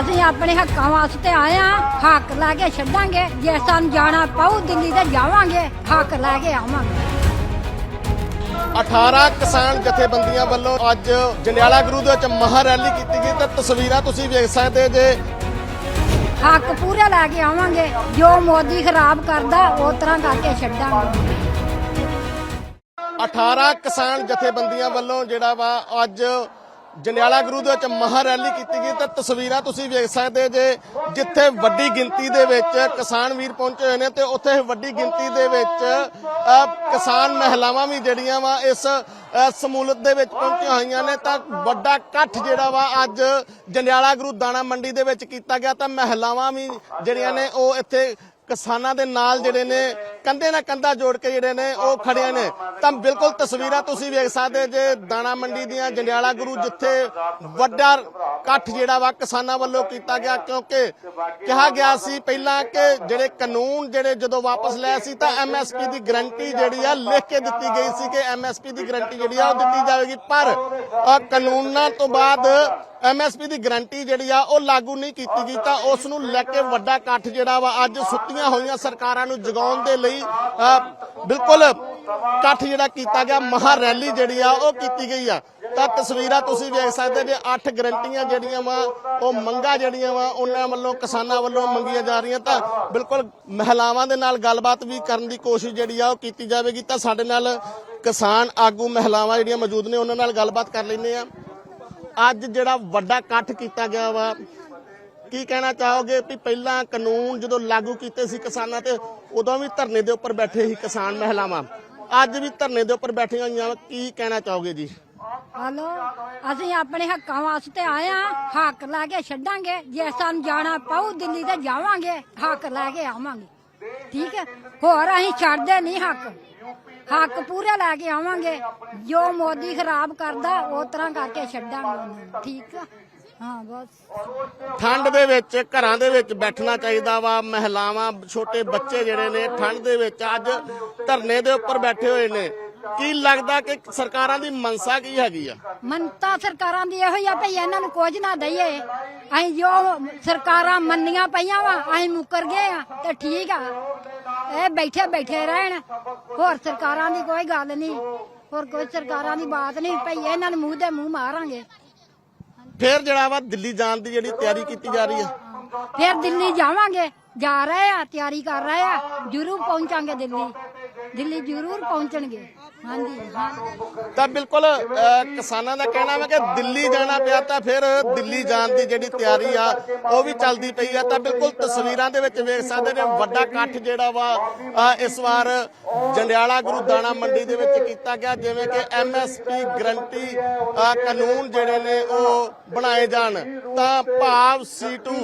ਅਸੀਂ ਆਪਣੇ ਹੱਕਾਂ ਵਾਸਤੇ ਆਏ ਆ ਹੱਕ ਲੈ ਕੇ ਛੱਡਾਂਗੇ। ਜੇ ਸਾਨੂੰ ਜਾਣਾ ਪਊ ਦਿੱਲੀ ਤੇ ਜਾਵਾਂਗੇ। ਹੱਕ ਲੈ ਕੇ ਆਵਾਂਗੇ। 18 ਕਿਸਾਨ ਜਥੇਬੰਦੀਆਂ ਵੱਲੋਂ ਅੱਜ ਜੰਡਿਆਲਾ ਗੁਰੂ ਦੇ ਵਿੱਚ ਮਹਾ ਰੈਲੀ ਕੀਤੀ ਗਈ ਤੇ ਤਸਵੀਰਾਂ ਤੁਸੀਂ ਵੇਖ ਸਕਦੇ ਜੇ ਹੱਕ ਪੂਰੇ ਲੈ ਕੇ ਆਵਾਂਗੇ। ਜੋ ਮੋਦੀ ਖਰਾਬ ਕਰਦਾ ਉਸ ਤਰ੍ਹਾਂ ਕਰਕੇ ਛੱਡਾਂਗੇ। 18 ਕਿਸਾਨ ਜਥੇਬੰਦੀਆਂ ਵੱਲੋਂ ਜਿਹੜਾ ਵਾ ਅੱਜ ਜੰਡਿਆਲਾ ਗੁਰੂ ਦੇ ਵਿੱਚ ਮਹਾ ਰੈਲੀ ਕੀਤੀ ਗਈ ਤਾਂ ਤਸਵੀਰਾਂ ਤੁਸੀਂ ਵੇਖ ਸਕਦੇ ਜੇ ਜਿੱਥੇ ਵੱਡੀ ਗਿਣਤੀ ਦੇ ਵਿੱਚ ਕਿਸਾਨ ਵੀਰ ਪਹੁੰਚੇ ਹੋਏ ਨੇ ਤੇ ਉੱਥੇ ਵੱਡੀ ਗਿਣਤੀ ਦੇ ਵਿੱਚ ਕਿਸਾਨ ਮਹਿਲਾਵਾਂ ਵੀ ਜਿਹੜੀਆਂ ਵਾ ਇਸ ਸਮੂਲਤ ਦੇ ਵਿੱਚ ਪਹੁੰਚੀਆਂ ਹੋਈਆਂ ਨੇ। ਤਾਂ ਵੱਡਾ ਇਕੱਠ ਜਿਹੜਾ ਵਾ ਅੱਜ ਜੰਡਿਆਲਾ ਗੁਰੂ ਦਾਣਾ ਮੰਡੀ ਦੇ ਵਿੱਚ ਕੀਤਾ ਗਿਆ ਤਾਂ ਮਹਿਲਾਵਾਂ ਵੀ ਜਿਹੜੀਆਂ ਨੇ ਉਹ ਇੱਥੇ ਕਿਸਾਨਾਂ ਦੇ ਨਾਲ ਜਿਹੜੇ ਨੇ, ਕੰਧੇ ਨਾਲ ਕੰਧਾ ਜੋੜ ਕੇ ਜਿਹੜੇ ਨੇ, ਉਹ ਖੜੇ ਨੇ। ਤਾਂ ਬਿਲਕੁਲ ਤਸਵੀਰਾਂ ਤੁਸੀਂ ਵੇਖ ਸਕਦੇ ਜੇ ਦਾਣਾ ਮੰਡੀ ਦੀਆਂ, ਜੰਡਿਆਲਾ ਗੁਰੂ ਜਿੱਥੇ ਵੱਡਾ ਇਕੱਠ ਜਿਹੜਾ ਵਾ ਕਿਸਾਨਾਂ ਵੱਲੋਂ ਕੀਤਾ ਗਿਆ ਕਿਉਂਕਿ ਕਿਹਾ ਗਿਆ ਸੀ ਪਹਿਲਾਂ ਕਿ ਜਿਹੜੇ ਕਾਨੂੰਨ ਜਿਹੜੇ ਜਦੋਂ ਵਾਪਸ ਲਿਆ ਸੀ ਤਾਂ ਐਮਐਸਪੀ ਦੀ ਗਰੰਟੀ ਜਿਹੜੀ ਆ ਲਿਖ ਕੇ ਦਿੱਤੀ ਗਈ ਸੀ ਕਿ ਐਮਐਸਪੀ ਦੀ ਗਰੰਟੀ ਜਿਹੜੀ ਆ ਉਹ ਦਿੱਤੀ ਜਾਵੇਗੀ। ਪਰ ਕਾਨੂੰਨਾਂ ਤੋਂ ਬਾਅਦ ਐਮਐਸਪੀ ਦੀ ਗਰੰਟੀ ਜਿਹੜੀ ਆ ਉਹ ਲਾਗੂ ਨਹੀਂ ਕੀਤੀ ਗਈ ਤਾਂ ਉਸ ਨੂੰ ਲੈ ਕੇ ਵੱਡਾ ਇਕੱਠ ਜਿਹੜਾ ਵਾ ਅੱਜ ਸੁੱਤੀਆਂ ਹੋਈਆਂ ਸਰਕਾਰਾਂ ਨੂੰ ਜਗਾਉਣ ਦੇ ਲਈ ਅ, ਬਿਲਕੁਲ ਇਕੱਠ ਜਿਹੜਾ ਕੀਤਾ ਗਿਆ ਮਹਾ ਰੈਲੀ ਜਿਹੜੀ ਆ ਉਹ ਕੀਤੀ ਗਈ ਆ। ਤਾਂ ਤਸਵੀਰਾਂ ਤੁਸੀਂ ਵੇਖ ਸਕਦੇ ਜੇ ਅੱਠ ਗਰੰਟੀਆਂ ਜਿਹੜੀਆਂ ਵਾ, ਉਹ ਮੰਗਾਂ ਜਿਹੜੀਆਂ ਵਾ, ਉਹਨਾਂ ਵੱਲੋਂ ਕਿਸਾਨਾਂ ਵੱਲੋਂ ਮੰਗੀਆਂ ਜਾ ਰਹੀਆਂ। ਤਾਂ ਬਿਲਕੁਲ ਮਹਿਲਾਵਾਂ ਦੇ ਨਾਲ ਗੱਲਬਾਤ ਵੀ ਕਰਨ ਦੀ ਕੋਸ਼ਿਸ਼ ਜਿਹੜੀ ਆ, ਉਹ ਕੀਤੀ ਜਾਵੇਗੀ। ਤਾਂ ਸਾਡੇ ਨਾਲ ਕਿਸਾਨ ਆਗੂ ਮਹਿਲਾਵਾਂ ਜਿਹੜੀਆਂ ਮੌਜੂਦ ਨੇ, ਉਹਨਾਂ ਨਾਲ ਗੱਲਬਾਤ ਕਰ ਲੈਂਦੇ ਆ। ਅੱਜ ਜਿਹੜਾ ਵੱਡਾ ਇਕੱਠ ਕੀਤਾ ਗਿਆ ਵਾ, ਕੀ ਕਹਿਣਾ ਚਾਹੋਗੇ ਵੀ ਪਹਿਲਾਂ ਕਾਨੂੰਨ ਜਦੋਂ ਲਾਗੂ ਕੀਤੇ ਸੀ ਕਿਸਾਨਾਂ ਤੇ, ਉਦੋਂ ਵੀ ਧਰਨੇ ਦੇ ਉੱਪਰ ਬੈਠੇ ਸੀ ਕਿਸਾਨ ਮਹਿਲਾਵਾਂ? ਅੱਜ ਵੀ ਧਰਨੇ ਦੇ ਉੱਪਰ ਬੈਠੀਆਂ ਹੋਈਆਂ ਵਾ, ਕੀ ਕਹਿਣਾ ਚਾਹੋਗੇ ਜੀ? ਹਲੋ, ਅਸੀਂ ਆਪਣੇ ਹੱਕਾਂ ਵਾਸਤੇ ਆਏ ਆ ਹੱਕ ਲੈ ਕੇ ਛੱਡਾਂਗੇ। ਜੇ ਸਾਨੂੰ ਜਾਣਾ ਪਊ, ਦਿੱਲੀ ਤੇ ਜਾਵਾਂਗੇ। ਹੱਕ ਲੈ ਕੇ ਆਵਾਂਗੇ। ਠੀਕ ਹੈ? ਹੋਰ ਅਸੀਂ ਛੱਡਦੇ ਨਹੀਂ ਹੱਕ। ਹੱਕ ਪੂਰੇ ਲੈ ਕੇ ਆਵਾਂਗੇ। ਜੋ ਮੋਦੀ ਖਰਾਬ ਕਰਦਾ ਉਸ ਤਰ੍ਹਾਂ ਕਰਕੇ ਛੱਡਾਂਗੇ ਠੀਕ ਆ ਹਾਂ, ਬਸ। ਠੰਡ ਦੇ ਵਿੱਚ, ਘਰਾਂ ਦੇ ਵਿੱਚ ਬੈਠਣਾ ਚਾਹੀਦਾ ਵਾ। ਮਹਿਲਾਵਾਂ, ਛੋਟੇ ਬੱਚੇ ਜਿਹੜੇ ਨੇ, ਠੰਡ ਦੇ ਵਿੱਚ ਅੱਜ ਧਰਨੇ ਦੇ ਉੱਪਰ ਬੈਠੇ ਹੋਏ ਨੇ। ਕੀ ਲੱਗਦਾ ਕਿ ਸਰਕਾਰਾਂ ਦੀ ਮਨਸਾ ਕੀ ਹੈਗੀ ਆ? ਮੰਨਤਾ ਸਰਕਾਰਾਂ ਦੀ ਇਹੋ ਹੀ ਆ ਭਈ ਇਹਨਾਂ ਨੂੰ ਕੁਝ ਨਾ ਦਈਏ। ਅਸੀਂ ਜੋ ਸਰਕਾਰਾਂ ਮੰਨੀਆਂ ਪਈਆਂ ਵਾ ਅਸੀਂ ਮੁੱਕਰ ਗਏ ਆ ਤੇ ਠੀਕ ਆ। ਇਹ ਬੈਠੇ ਬੈਠੇ ਰਹਿਣ। ਹੋਰ ਸਰਕਾਰਾਂ ਦੀ ਕੋਈ ਗੱਲ ਨਹੀਂ। ਹੋਰ ਕੋਈ ਸਰਕਾਰਾਂ ਦੀ ਬਾਤ ਨਹੀਂ ਭਈ ਇਹਨਾਂ ਨੂੰ ਮੂੰਹ ਦੇ ਮੂੰਹ ਮਾਰਾਂਗੇ। ਫਿਰ ਜਿਹੜਾ ਵਾ ਦਿੱਲੀ ਜਾਣ ਦੀ ਜਿਹੜੀ ਤਿਆਰੀ ਕੀਤੀ ਜਾ ਰਹੀ ਆ? ਫਿਰ ਦਿੱਲੀ ਜਾਵਾਂਗੇ। ਜਾ ਰਹੇ ਆ ਤਿਆਰੀ ਕਰ ਰਹੇ ਆ। ਜ਼ਰੂਰ ਪਹੁੰਚਾਂਗੇ ਦਿੱਲੀ। ਦਿੱਲੀ ਜ਼ਰੂਰ ਪਹੁੰਚਣਗੇ। ਤਾਂ ਬਿਲਕੁਲ ਕਿਸਾਨਾਂ ਦਾ ਕਹਿਣਾ ਹੈ ਕਿ ਦਿੱਲੀ ਜਾਣਾ ਪਿਆ ਤਾਂ ਫਿਰ ਦਿੱਲੀ ਜਾਣ ਦੀ ਜਿਹੜੀ ਤਿਆਰੀ ਆ ਉਹ ਵੀ ਚੱਲਦੀ ਪਈ ਆ। ਤਾਂ ਬਿਲਕੁਲ ਤਸਵੀਰਾਂ ਦੇ ਵਿੱਚ ਵੇਖ ਸਕਦੇ ਨੇ ਵੱਡਾ ਇਕੱਠ ਜਿਹੜਾ ਵਾ ਇਸ ਵਾਰ ਜੰਡਿਆਲਾ ਗੁਰੂ ਦਾਣਾ ਮੰਡੀ ਦੇ ਵਿੱਚ ਕੀਤਾ ਗਿਆ ਜਿਵੇਂ ਕਿ ਐਮਐਸਪੀ ਗਰੰਟੀ ਕਾਨੂੰਨ ਜਿਹੜੇ ਨੇ ਉਹ ਬਣਾਏ ਜਾਣ। ਤਾਂ ਭਾਵ C2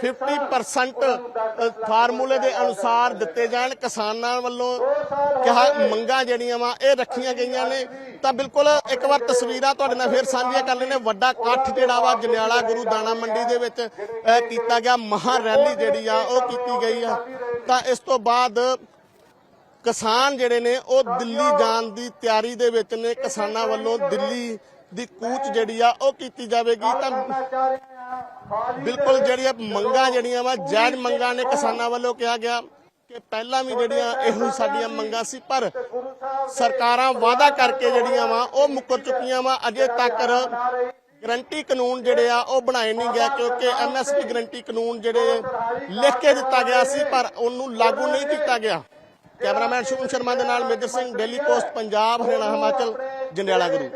50% ਅਹ, ਫਾਰਮੂਲੇ ਦੇ ਅਨੁਸਾਰ ਦਿੱਤੇ ਜਾਣ। ਕਿਸਾਨਾਂ ਵੱਲੋਂ ਕਿਹਾ ਮੰਗਾਂ ਜਿਹੜੀਆਂ ਵਾ ਇਹ ਰੱਖੀਆਂ ਗਈਆਂ ਨੇ, ਤਾਂ ਬਿਲਕੁਲ ਇੱਕ ਵਾਰ ਤਸਵੀਰਾਂ ਤੁਹਾਡੇ ਨਾਲ ਫੇਰ ਸਾਂਝੀਆਂ ਕਰ ਲੈਣੇ ਵੱਡਾ ਇਕੱਠ ਜਿਹੜਾ ਵਾ ਜੰਡਿਆਲਾ ਗੁਰੂ ਦਾਣਾ ਮੰਡੀ ਦੇ ਵਿੱਚ ਕੀਤਾ ਗਿਆ ਮਹਾ ਰੈਲੀ ਜਿਹੜੀ ਆ, ਉਹ ਕੀਤੀ ਗਈ ਆ। ਤਾਂ ਇਸ ਤੋਂ ਬਾਅਦ ਕਿਸਾਨ ਜਿਹੜੇ ਨੇ, ਉਹ ਦਿੱਲੀ ਜਾਣ ਦੀ ਤਿਆਰੀ ਦੇ ਵਿੱਚ ਨੇ। ਕਿਸਾਨਾਂ ਵੱਲੋਂ ਦਿੱਲੀ ਦੀ ਕੂਚ ਜਿਹੜੀ ਆ, ਉਹ ਕੀਤੀ ਜਾਵੇਗੀ। ਤਾਂ ਬਿਲਕੁਲ ਜਿਹੜੀਆਂ ਮੰਗਾਂ ਜਿਹੜੀਆਂ ਵਾ, ਜਾਇਜ਼ ਮੰਗਾਂ ਨੇ ਕਿਸਾਨਾਂ ਵੱਲੋਂ ਕਿਹਾ ਗਿਆ। ਕਿ ਪਹਿਲਾਂ ਵੀ ਜਿਹੜੀਆਂ ਇਹੋ ਸਾਡੀਆਂ ਮੰਗਾਂ ਸੀ ਪਰ ਸਰਕਾਰਾਂ ਵਾਅਦਾ ਕਰਕੇ ਜਿਹੜੀਆਂ ਵਾ ਉਹ ਮੁੱਕਰ ਚੁੱਕੀਆਂ ਵਾ। ਅਜੇ ਤੱਕ ਗਰੰਟੀ ਕਾਨੂੰਨ ਜਿਹੜੇ ਆ ਉਹ ਬਣਾਏ ਨਹੀਂ ਗਿਆ ਕਿਉਂਕਿ ਐਮਐਸਪੀ ਗਰੰਟੀ ਕਾਨੂੰਨ ਜਿਹੜੇ ਲਿਖ ਕੇ ਦਿੱਤਾ ਗਿਆ ਸੀ ਪਰ ਉਹਨੂੰ ਲਾਗੂ ਨਹੀਂ ਕੀਤਾ ਗਿਆ। ਕੈਮਰਾਮੈਨ ਸ਼ੁਭਮ ਸ਼ਰਮਾ ਦੇ ਨਾਲ Major Singh daily post Punjab Haryana Himachal Jandiala Guru.